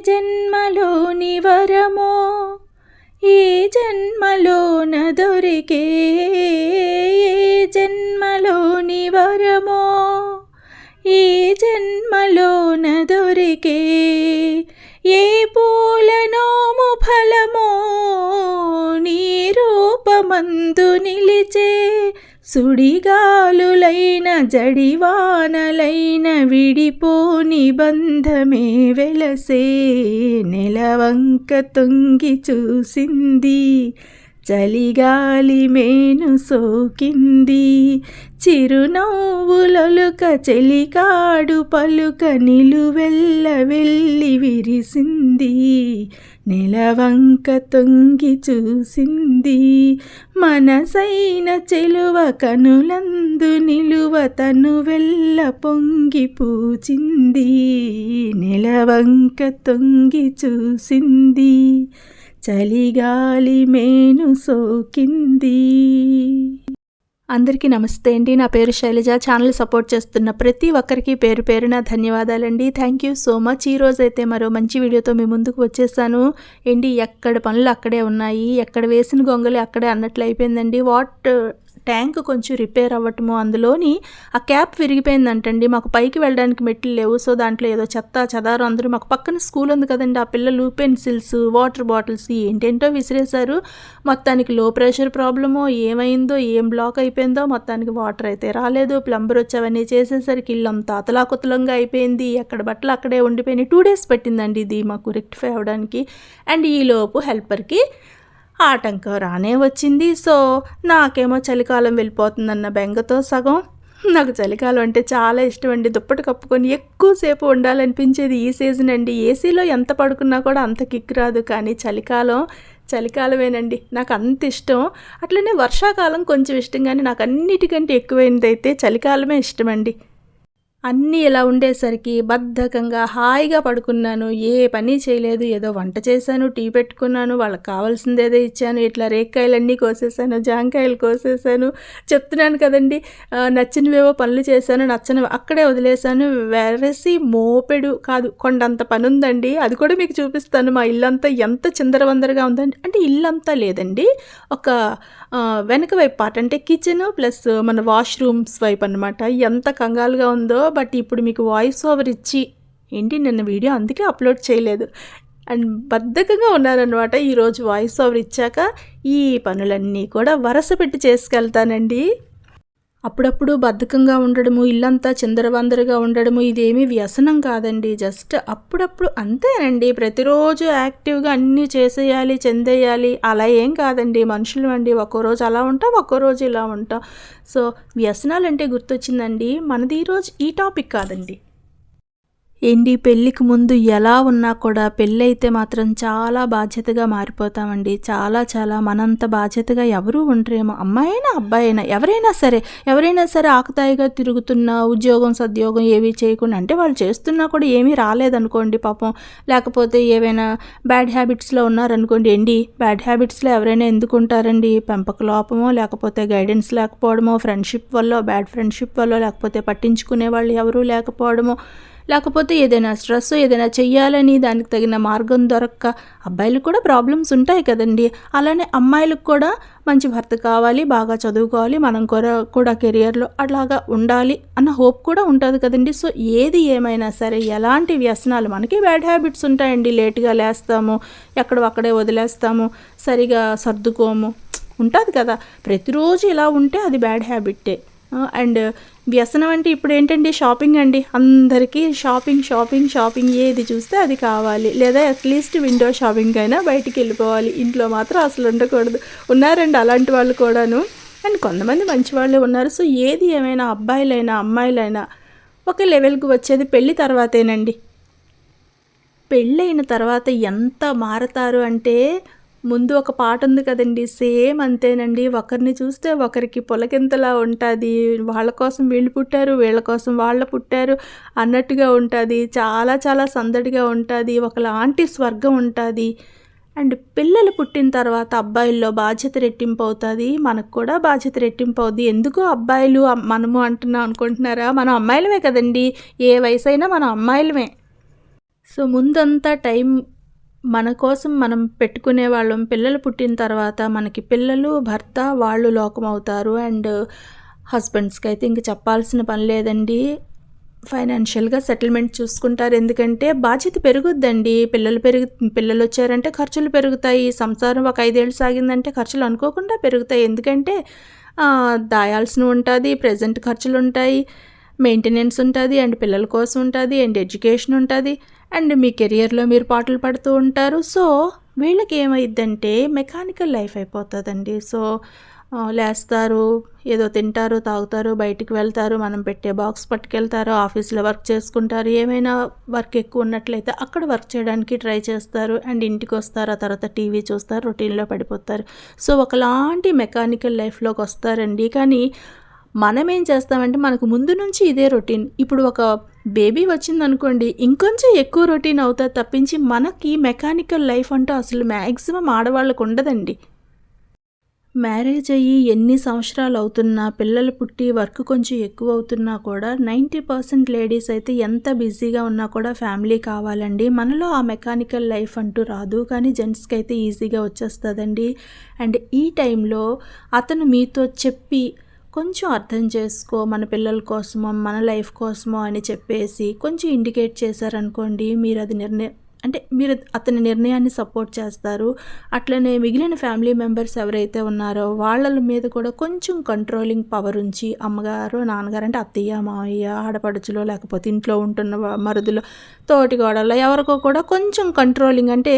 జన్మలోని వరమో ఏ జన్మలోన దొరికే ఏ జన్మలోని వరమో ఏ జన్మలోన దొరికే ఏ పూలనోము ఫలమో నీ రూపమందు నిలిచే సుడిగాలులైన జడివానలైన విడిపోని బంధమే వెలసే నెలవంక తొంగి చూసింది. చలిగాలి మేను సోకింది. చిరునవ్వులొలుక చెలికాడు పలుక నిలువెల్ల వెళ్ళి విరిసింది. నెలవంక తొంగి చూసింది. మనసైన చెలువ కనులందు నిలువ తను వెళ్ళ పొంగి పూచింది. నెలవంక తొంగి చూసింది. చలిగాలి మేను సోకింది. అందరికీ నమస్తే అండి. నా పేరు శైలజ. ఛానల్ సపోర్ట్ చేస్తున్న ప్రతి ఒక్కరికి పేరు పేరున ధన్యవాదాలండి. Thank you so much. ఈ రోజు అయితే మరో మంచి వీడియోతో మీ ముందుకు వచ్చేసాను. ఏంటి? ఎక్కడ పనులు అక్కడే ఉన్నాయి? ఎక్కడ వేసిన గొంగలి అక్కడే అన్నట్లు అయిపోయిందండి. వాట్ ట్యాంక్ కొంచెం రిపేర్ అవ్వటము అందులోని ఆ క్యాప్ విరిగిపోయిందంటండి. మాకు పైకి వెళ్ళడానికి మెట్లు లేవు. సో దాంట్లో ఏదో చెత్త చెదారు అందరూ మాకు పక్కన స్కూల్ ఉంది కదండి. ఆ పిల్లలు పెన్సిల్స్ వాటర్ బాటిల్స్ ఏంటేంటో విసిరేశారు. మొత్తానికి లో ప్రెషర్ ప్రాబ్లమో ఏమైందో ఏం బ్లాక్ అయిపోయిందో మొత్తానికి వాటర్ అయితే రాలేదు. ప్లంబర్ వచ్చావన్నీ చేసేసరికి ఇల్లంతా అతలాకుతలంగా అయిపోయింది. ఎక్కడ బట్టలు అక్కడే ఉండిపోయినాయి. టూ డేస్ పట్టిందండి ఇది మాకు రెక్టిఫై అవ్వడానికి. అండ్ ఈలోపు హెల్పర్కి ఆటంకం రానే వచ్చింది. సో నాకేమో చలికాలం వెళ్ళిపోతుందన్న బెంగతో సగం. నాకు చలికాలం అంటే చాలా ఇష్టం అండి. దుప్పటి కప్పుకొని ఎక్కువసేపు ఉండాలనిపించేది ఈ సీజన్ అండి. ఏసీలో ఎంత పడుకున్నా కూడా అంత కిక్ రాదు. కానీ చలికాలం చలికాలమేనండి. నాకు అంత ఇష్టం. అట్లనే వర్షాకాలం కొంచెం ఇష్టం కానీ నాకు అన్నిటికంటే ఎక్కువైనది అయితే చలికాలమే ఇష్టం అండి అన్నీ ఇలా ఉండేసరికి బద్ధకంగా హాయిగా పడుకున్నాను. ఏ పని చేయలేదు. ఏదో వంట చేశాను టీ పెట్టుకున్నాను వాళ్ళకి కావాల్సింది ఏదో ఇచ్చాను. ఇట్లా రేక్కాయలన్నీ కోసేసాను జాంకాయలు కోసేసాను చెప్తున్నాను కదండి నచ్చినవేవో పనులు చేశాను నచ్చని అక్కడే వదిలేశాను. వెరసి మోపెడు కాదు కొండంత పని ఉందండి అది కూడా మీకు చూపిస్తాను. మా ఇల్లంతా ఎంత చిందరవందరగా ఉందండి. అంటే ఇల్లంతా లేదండి. ఒక వెనక వైపు పార్ట్ అంటే కిచెన్ ప్లస్ మన వాష్రూమ్స్ వైపు అనమాట ఎంత కంగాలుగా ఉందో బట్ ఇప్పుడు మీకు వాయిస్ ఓవర్ ఇచ్చి ఏంటి నిన్న వీడియో అందుకే అప్లోడ్ చేయలేదు. అండ్ బద్ధకంగా ఉన్నారనమాట ఈరోజు వాయిస్ ఓవర్ ఇచ్చాక ఈ పనులన్నీ కూడా వరస పెట్టి చేసుకెళ్తానండి. అప్పుడప్పుడు బద్ధకంగా ఉండడము ఇల్లంతా చిందరవందరగా ఉండడము ఇదేమీ వ్యసనం కాదండి. జస్ట్ అప్పుడప్పుడు అంతేనండి. ప్రతిరోజు యాక్టివ్గా అన్నీ చేసేయాలి చెందేయాలి అలా ఏం కాదండి. మనుషులు అండి. ఒక్కో రోజు అలా ఉంటాం ఒక్కో రోజు ఇలా ఉంటాం. సో వ్యసనాలు అంటే గుర్తొచ్చిందండి. మనది ఈరోజు ఈ టాపిక్ కాదండి. ఏంటి? పెళ్ళికి ముందు ఎలా ఉన్నా కూడా పెళ్ళి అయితే మాత్రం చాలా బాధ్యతగా మారిపోతామండి. చాలా చాలా మనంత బాధ్యతగా ఎవరూ ఉండరేమో. అమ్మాయినా అబ్బాయి అయినా ఎవరైనా సరే ఎవరైనా సరే ఆకుతాయిగా తిరుగుతున్న ఉద్యోగం సద్యోగం ఏవి చేయకుండా అంటే వాళ్ళు చేస్తున్నా కూడా ఏమీ రాలేదనుకోండి పాపం. లేకపోతే ఏవైనా బ్యాడ్ హ్యాబిట్స్లో ఉన్నారనుకోండి ఏంటి? బ్యాడ్ హ్యాబిట్స్లో ఎవరైనా ఎందుకు ఉంటారండి? పెంపక లోపమో లేకపోతే గైడెన్స్ లేకపోవడమో ఫ్రెండ్షిప్ వల్ల బ్యాడ్ ఫ్రెండ్షిప్ వల్ల లేకపోతే పట్టించుకునే వాళ్ళు ఎవరూ లేకపోవడమో లేకపోతే ఏదైనా స్ట్రెస్ ఏదైనా చెయ్యాలని దానికి తగిన మార్గం దొరక్క అబ్బాయిలకు కూడా ప్రాబ్లమ్స్ ఉంటాయి కదండి. అలానే అమ్మాయిలకు కూడా మంచి భర్త కావాలి బాగా చదువుకోవాలి మనం కూడా కూడా కెరియర్లో అట్లాగా ఉండాలి అన్న హోప్ కూడా ఉంటుంది కదండి. సో ఏది ఏమైనా సరే ఎలాంటి వ్యసనాలు మనకి బ్యాడ్ హ్యాబిట్స్ ఉంటాయండి. లేట్గా లేస్తాము ఎక్కడో అక్కడే వదిలేస్తాము సరిగా సర్దుకోము ఉంటుంది కదా. ప్రతిరోజు ఇలా ఉంటే అది బ్యాడ్ హ్యాబిట్టే. అండ్ వ్యసనం అంటే ఇప్పుడు ఏంటండి షాపింగ్ అండి. అందరికీ షాపింగ్ షాపింగ్ షాపింగ్ ఏది చూస్తే అది కావాలి. లేదా అట్లీస్ట్ విండో షాపింగ్ అయినా బయటికి వెళ్ళిపోవాలి. ఇంట్లో మాత్రం అసలు ఉండకూడదు. ఉన్నారండి అలాంటి వాళ్ళు కూడాను. అండ్ కొంతమంది మంచి వాళ్ళే ఉన్నారు. సో ఏది ఏమైనా అబ్బాయిలైనా అమ్మాయిలైనా ఒక లెవెల్కి వచ్చేది పెళ్ళి తర్వాతేనండి. పెళ్ళైన తర్వాత ఎంత మారతారు అంటే ముందు ఒక పాట ఉంది కదండి సేమ్ అంతేనండి. ఒకరిని చూస్తే ఒకరికి పొలకింతలా ఉంటుంది. వాళ్ళ కోసం వీళ్ళు పుట్టారు వీళ్ళ కోసం వాళ్ళ పుట్టారు అన్నట్టుగా ఉంటుంది. చాలా చాలా సందడిగా ఉంటుంది. ఒకలాంటి స్వర్గం ఉంటుంది. అండ్ పిల్లలు పుట్టిన తర్వాత అబ్బాయిల్లో బాధ్యత రెట్టింపు అవుతుంది. మనకు కూడా బాధ్యత రెట్టింపు అవుద్ది. ఎందుకు అబ్బాయిలు మనము అంటున్నాం అనుకుంటున్నారా? మనం అమ్మాయిలమే కదండి. ఏ వయసు అయినా మనం అమ్మాయిలమే. సో ముందంతా టైం మన కోసం మనం పెట్టుకునే వాళ్ళం. పిల్లలు పుట్టిన తర్వాత మనకి పిల్లలు భర్త వాళ్ళు లోకం అవుతారు అండ్ హస్బెండ్స్కి అయితే ఇంక చెప్పాల్సిన పని లేదండి. ఫైనాన్షియల్గా సెటిల్మెంట్ చూసుకుంటారు. ఎందుకంటే బాధ్యత పెరుగుద్దండి. పిల్లలు పెరుగు పిల్లలు వచ్చారంటే ఖర్చులు పెరుగుతాయి. సంసారం ఒక ఐదేళ్ళు సాగిందంటే ఖర్చులు అనుకోకుండా పెరుగుతాయి. ఎందుకంటే దాయాల్సిన ఉంటుంది ప్రజెంట్ ఖర్చులు ఉంటాయి మెయింటెనెన్స్ ఉంటుంది అండ్ పిల్లల కోసం ఉంటుంది అండ్ ఎడ్యుకేషన్ ఉంటుంది. అండ్ మీ కెరియర్లో మీరు పాటలు పడుతూ ఉంటారు. సో వీళ్ళకి ఏమైందంటే మెకానికల్ లైఫ్ అయిపోతుందండి. సో లేస్తారు ఏదో తింటారు తాగుతారు బయటికి వెళ్తారు మనం పెట్టే బాక్స్ పట్టుకెళ్తారు ఆఫీస్లో వర్క్ చేసుకుంటారు ఏమైనా వర్క్ ఎక్కువ ఉన్నట్లయితే అక్కడ వర్క్ చేయడానికి ట్రై చేస్తారు. అండ్ ఇంటికి వస్తారు ఆ తర్వాత టీవీ చూస్తారు రొటీన్లో పడిపోతారు. సో ఒకలాంటి మెకానికల్ లైఫ్లోకి వస్తారండి. కానీ మనం ఏం చేస్తామంటే మనకు ముందు నుంచి ఇదే రొటీన్. ఇప్పుడు ఒక బేబీ వచ్చిందనుకోండి ఇంకొంచెం ఎక్కువ రొటీన్ అవుతుంది తప్పించి మనకి మెకానికల్ లైఫ్ అంటూ అసలు మ్యాక్సిమం ఆడవాళ్ళకు ఉండదండి. మ్యారేజ్ అయ్యి ఎన్ని సంవత్సరాలు అవుతున్నా పిల్లలు పుట్టి వర్క్ కొంచెం ఎక్కువ అవుతున్నా కూడా నైంటీ పర్సెంట్ లేడీస్ అయితే ఎంత బిజీగా ఉన్నా కూడా ఫ్యామిలీ కావాలండి. మనలో ఆ మెకానికల్ లైఫ్ అంటూ రాదు కానీ జెంట్స్కి అయితే ఈజీగా వచ్చేస్తుందండి. అండ్ ఈ టైంలో అతను మీతో చెప్పి కొంచెం అర్థం చేసుకో మన పిల్లల కోసమో మన లైఫ్ కోసమో అని చెప్పేసి కొంచెం ఇండికేట్ చేశారనుకోండి మీరు అది నిర్ణయం అంటే మీరు అతని నిర్ణయాన్ని సపోర్ట్ చేస్తారు. అట్లనే మిగిలిన ఫ్యామిలీ మెంబర్స్ ఎవరైతే ఉన్నారో వాళ్ళ మీద కూడా కొంచెం కంట్రోలింగ్ పవర్ ఉంచి అమ్మగారు నాన్నగారు అంటే అత్తయ్య మావయ్య ఆడపడుచులో లేకపోతే ఇంట్లో ఉంటున్న మరుదులో తోటి గోడలో ఎవరికో కూడా కొంచెం కంట్రోలింగ్ అంటే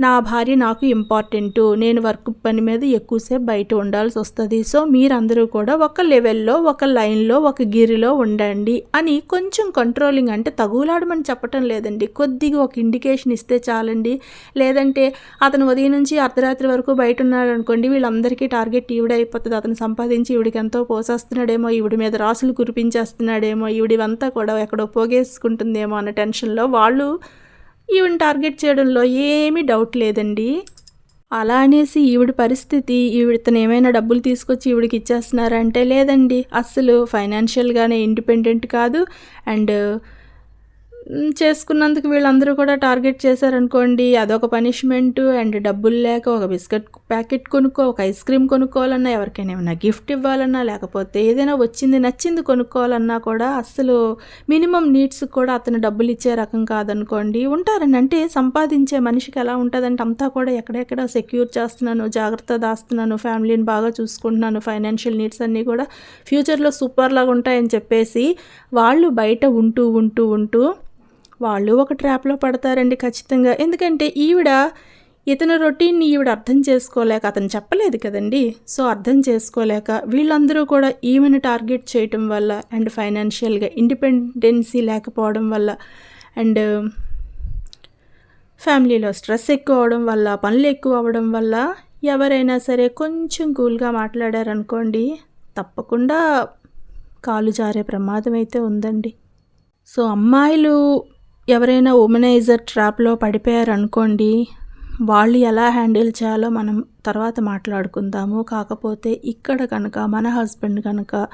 నా భార్య నాకు ఇంపార్టెంట్ నేను వర్క్ పని మీద ఎక్కువసేపు బయట ఉండాల్సి వస్తుంది. సో మీరందరూ కూడా ఒక లెవెల్లో ఒక లైన్లో ఒక గిరిలో ఉండండి అని కొంచెం కంట్రోలింగ్ అంటే తగులాడమని చెప్పటం లేదండి. కొద్దిగా ఒక ఇండికేషన్ ఇస్తే చాలండి. లేదంటే అతను ఉదయం నుంచి అర్ధరాత్రి వరకు బయట ఉన్నాడు అనుకోండి వీళ్ళందరికీ టార్గెట్ ఈవిడ అయిపోతుంది. అతను సంపాదించి ఈవిడికి ఎంతో పోసేస్తున్నాడేమో ఈవిడి మీద రాసులు కురిపించేస్తున్నాడేమో ఈవిడివంతా కూడా ఎక్కడో పోగేసుకుంటుందేమో అన్న టెన్షన్లో వాళ్ళు ఈవిని టార్గెట్ చేయడంలో ఏమీ డౌట్ లేదండి. అలా అనేసి ఈవిడ పరిస్థితి ఈవిడతను ఏమైనా డబ్బులు తీసుకొచ్చి ఈవిడికి ఇచ్చేస్తున్నారంటే లేదండి. అస్సలు ఫైనాన్షియల్గానే ఇండిపెండెంట్ కాదు. అండ్ చేసుకున్నందుకు వీళ్ళందరూ కూడా టార్గెట్ చేశారనుకోండి అదొక పనిష్మెంట్ అండ్ డబ్బులు లేక ఒక బిస్కెట్ ప్యాకెట్ కొనుక్కో ఒక ఐస్ క్రీమ్ కొనుక్కోవాలన్నా ఎవరికైనా ఏమైనా గిఫ్ట్ ఇవ్వాలన్నా లేకపోతే ఏదైనా వచ్చింది నచ్చింది కొనుక్కోవాలన్నా కూడా అస్సలు మినిమం నీడ్స్ కూడా అతను డబ్బులు ఇచ్చే రకం కాదనుకోండి. ఉంటారని అంటే సంపాదించే మనిషికి ఎలా ఉంటుందంటే అంతా కూడా ఎక్కడెక్కడ సెక్యూర్ చేస్తున్నాను జాగ్రత్త దాస్తున్నాను ఫ్యామిలీని బాగా చూసుకుంటున్నాను ఫైనాన్షియల్ నీడ్స్ అన్నీ కూడా ఫ్యూచర్లో సూపర్ లాగా ఉంటాయని చెప్పేసి వాళ్ళు బయట ఉంటూ ఉంటూ ఉంటూ వాళ్ళు ఒక ట్రాప్లో పడతారండి ఖచ్చితంగా. ఎందుకంటే ఈవిడ ఇతని రొటీన్ని ఈవిడ అర్థం చేసుకోలేక అతను చెప్పలేదు కదండి. సో అర్థం చేసుకోలేక వీళ్ళందరూ కూడా ఈమెను టార్గెట్ చేయటం వల్ల అండ్ ఫైనాన్షియల్గా ఇండిపెండెన్సీ లేకపోవడం వల్ల అండ్ ఫ్యామిలీలో స్ట్రెస్ ఎక్కువ అవడం వల్ల పనులు ఎక్కువ అవ్వడం వల్ల ఎవరైనా సరే కొంచెం కూల్గా మాట్లాడారనుకోండి తప్పకుండా కాలు జారే ప్రమాదం అయితే ఉందండి. సో అమ్మాయిలు ఎవరైనా ఉమెనైజర్ ట్రాప్లో పడిపోయారనుకోండి వాళ్ళు ఎలా హ్యాండిల్ చేయాలో మనం తర్వాత మాట్లాడుకుందాము. కాకపోతే ఇక్కడ కనుక మన హస్బెండ్ కనుక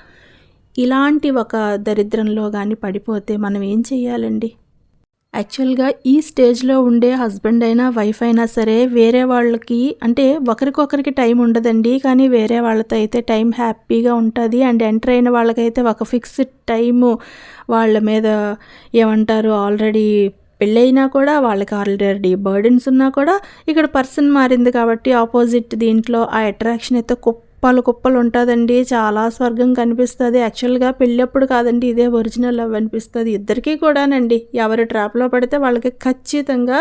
ఇలాంటి ఒక దరిద్రంలో కానీ పడిపోతే మనం ఏం చేయాలండి యాక్చువల్గా ఈ స్టేజ్లో ఉండే హస్బెండ్ అయినా వైఫ్ అయినా సరే వేరే వాళ్ళకి అంటే ఒకరికొకరికి టైం ఉండదండి. కానీ వేరే వాళ్ళతో అయితే టైం హ్యాపీగా ఉంటుంది. అండ్ ఎంటర్ అయిన వాళ్ళకైతే ఒక ఫిక్స్డ్ టైము వాళ్ళ మీద ఏమంటారు ఆల్రెడీ పెళ్ళైనా కూడా వాళ్ళకి ఆల్రెడీ బర్డెన్స్ ఉన్నా కూడా ఇక్కడ పర్సన్ మారింది కాబట్టి ఆపోజిట్ దీంట్లో ఆ అట్రాక్షన్ అయితే కుప్పలు కుప్పలు ఉంటుందండి చాలా స్వర్గం కనిపిస్తుంది. యాక్చువల్గా పెళ్ళప్పుడు కాదండి ఇదే ఒరిజినల్ లవ్ అనిపిస్తుంది. ఇద్దరికీ కూడానండి. ఎవరు ట్రాప్లో పడితే వాళ్ళకి ఖచ్చితంగా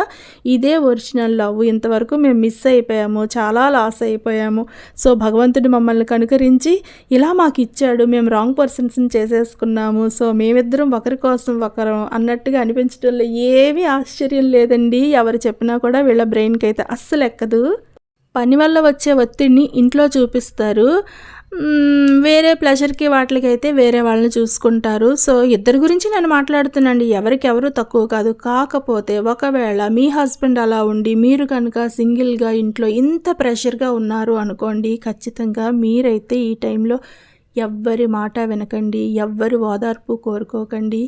ఇదే ఒరిజినల్ లవ్. ఇంతవరకు మేము మిస్ అయిపోయాము చాలా లాస్ అయిపోయాము. సో భగవంతుడు మమ్మల్ని కనుకరించి ఇలా మాకు ఇచ్చాడు మేము రాంగ్ పర్సన్స్ని చేసేసుకున్నాము. సో మేమిద్దరం ఒకరి కోసం ఒకరం అన్నట్టుగా అనిపించడంలో ఏమీ ఆశ్చర్యం లేదండి. ఎవరు చెప్పినా కూడా వీళ్ళ బ్రెయిన్కి అయితే అస్సలు ఎక్కదు పని వల్ల వచ్చే ఒత్తిడిని ఇంట్లో చూపిస్తారు. వేరే ప్లెజర్కి వాటికైతే వేరే వాళ్ళని చూసుకుంటారు. సో ఇద్దరి గురించి నేను మాట్లాడుతున్నాండి ఎవరికి ఎవరు తక్కువ కాదు. కాకపోతే ఒకవేళ మీ హస్బెండ్ అలా ఉండి మీరు కనుక సింగిల్గా ఇంట్లో ఇంత ప్రెషర్గా ఉన్నారు అనుకోండి ఖచ్చితంగా మీరైతే ఈ టైంలో ఎవ్వరి మాట వినకండి ఎవ్వరి ఓదార్పు కోరుకోకండి.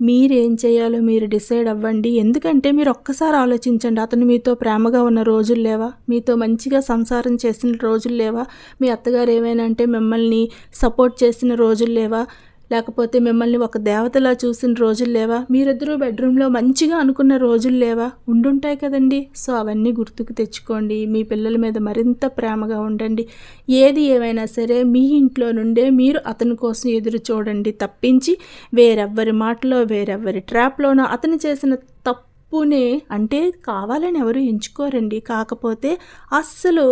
మీరేం చేయాలో మీరు డిసైడ్ అవ్వండి. ఎందుకంటే మీరు ఒక్కసారి ఆలోచించండి అతను మీతో ప్రేమగా ఉన్న రోజులు లేవా? మీతో మంచిగా సంసారం చేసిన రోజులు లేవా? మీ అత్తగారు ఏమైనా అంటే మిమ్మల్ని సపోర్ట్ చేసిన రోజులు లేవా? లేకపోతే మిమ్మల్ని ఒక దేవతలా చూసిన రోజులు లేవా? మీరిద్దరూ బెడ్రూమ్లో మంచిగా అనుకున్న రోజులు లేవా? ఉండుంటాయి కదండి. సో అవన్నీ గుర్తుకు తెచ్చుకోండి. మీ పిల్లల మీద మరింత ప్రేమగా ఉండండి. ఏది ఏమైనా సరే మీ ఇంట్లో నుండే మీరు అతని కోసం ఎదురు చూడండి. తప్పించి వేరెవ్వరి మాటలో వేరెవ్వరి ట్రాప్లోనో అతను చేసిన పూణే అంటే కావాలని ఎవరు ఎంచుకోరండి. కాకపోతే అస్సలు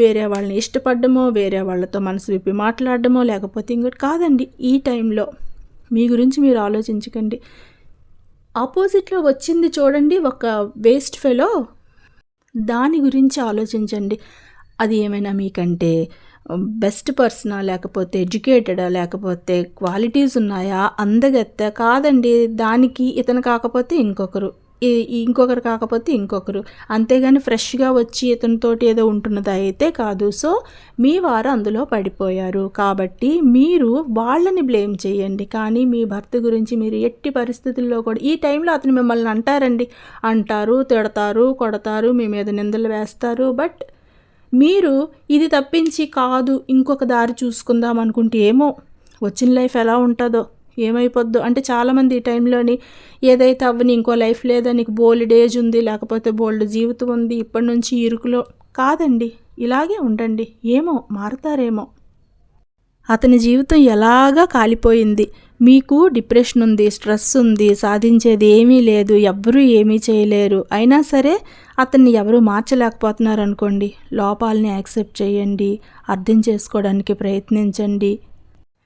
వేరే వాళ్ళని ఇష్టపడడమో వేరే వాళ్ళతో మనసు విప్పి మాట్లాడడమో లేకపోతే ఇంకోటి కాదండి ఈ టైంలో. మీ గురించి మీరు ఆలోచించకండి. ఆపోజిట్లో వచ్చింది చూడండి ఒక వేస్ట్ ఫెలో. దాని గురించి ఆలోచించండి. అది ఏమైనా మీకంటే బెస్ట్ పర్సనా లేకపోతే ఎడ్యుకేటెడా లేకపోతే క్వాలిటీస్ ఉన్నాయా? అందగత్త కాదండి. దానికి ఇతను కాకపోతే ఇంకొకరు. ఇంకొకరు కాకపోతే ఇంకొకరు. అంతేగాని ఫ్రెష్గా వచ్చి ఇతనితోటి ఏదో ఉంటున్నది అయితే కాదు. సో మీ వారు అందులో పడిపోయారు. కాబట్టి మీరు వాళ్ళని బ్లేమ్ చేయండి. కానీ మీ భర్త గురించి మీరు ఎట్టి పరిస్థితుల్లో కూడా ఈ టైంలో అతను మిమ్మల్ని అంటారండి. అంటారు తిడతారు కొడతారు మీ మీద నిందలు వేస్తారు. బట్ మీరు ఇది తప్పించి కాదు ఇంకొక దారి చూసుకుందాం అనుకుంటే ఏమో? వచ్చిన లైఫ్ ఎలా ఉంటుందో? ఏమైపోద్దు. అంటే చాలామంది ఈ టైంలోని ఏదైతే అవ్వని ఇంకో లైఫ్ లేదా నీకు బోల్డ్ ఏజ్ ఉంది లేకపోతే బోల్డ్ జీవితం ఉంది ఇప్పటి నుంచి ఇరుకులో కాదండి. ఇలాగే ఉండండి. ఏమో మారుతారేమో. అతని జీవితం ఎలాగా కాలిపోయింది? మీకు డిప్రెషన్ ఉంది స్ట్రెస్ ఉంది సాధించేది ఏమీ లేదు ఎవ్వరూ ఏమీ చేయలేరు. అయినా సరే అతన్ని ఎవరు మార్చలేకపోతున్నారు అనుకోండి. లోపాలని యాక్సెప్ట్ చేయండి అర్థం చేసుకోవడానికి ప్రయత్నించండి.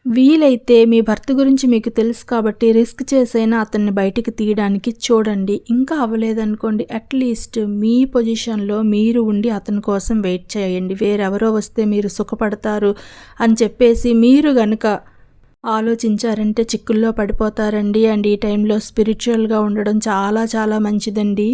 వీలైతే మీ భర్త గురించి మీకు తెలుసు కాబట్టి రిస్క్ చేసైనా అతన్ని బయటికి తీయడానికి చూడండి. ఇంకా అవ్వలేదనుకోండి అట్లీస్ట్ మీ పొజిషన్లో మీరు ఉండి అతని కోసం వెయిట్ చేయండి. వేరెవరో వస్తే మీరు సుఖపడతారు అని చెప్పేసి మీరు గనుక ఆలోచించారంటే చిక్కుల్లో పడిపోతారండి. అండ్ ఈ టైంలో స్పిరిచువల్గా ఉండడం చాలా చాలా మంచిదండి.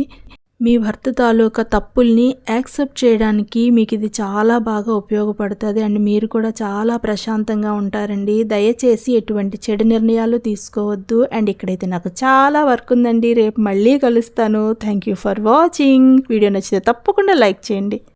మీ భర్త తాలూకా తప్పుల్ని యాక్సెప్ట్ చేయడానికి మీకు ఇది చాలా బాగా ఉపయోగపడుతుంది అండ్ మీరు కూడా చాలా ప్రశాంతంగా ఉంటారండి. దయచేసి ఎటువంటి చెడు నిర్ణయాలు తీసుకోవద్దు. అండ్ ఇక్కడైతే నాకు చాలా వర్క్ ఉందండి. రేపు మళ్ళీ కలుస్తాను. Thank you for watching video నచ్చితే తప్పకుండా లైక్ చేయండి.